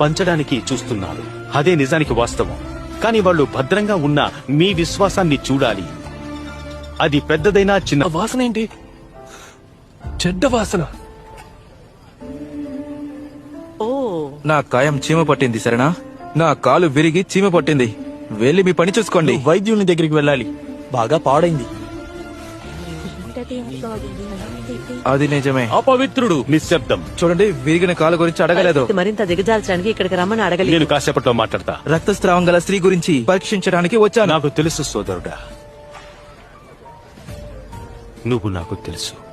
పంచడానికి చూస్తున్నారు అదే నిజానికి వాస్తవం. కానీ వాళ్ళు భద్రంగా ఉన్న మీ విశ్వాసాన్ని చూడాలి. అది పెద్దదైనా చిన్న వాసన ఏంటి? చెడ్డ వాసన. ఓ. నా కాయం చీమ పట్టింది సరేనా? నా కాలు విరిగి చీమ పట్టింది. వెళ్ళి మీ పని చూసుకోండి. వైద్యుని దగ్గరికి వెళ్ళాలి. బాగా పాడైంది. అది నిజమే. అపవిత్రుడు. నిశ్శబ్దం. చూడండి విరిగిన కాలు గురించి అడగలేదు. మరింత దిగజాల్చడానికి ఇక్కడికి రమ్మని అడగలేదు. నేను కాసేపట్లో మాట్లాడతా. రక్తస్రావం గల స్త్రీ గురించి పరీక్షించడానికి వచ్చాను. నాకు తెలుసు సోదరుడా. నువ్వు నాకు తెలుసు.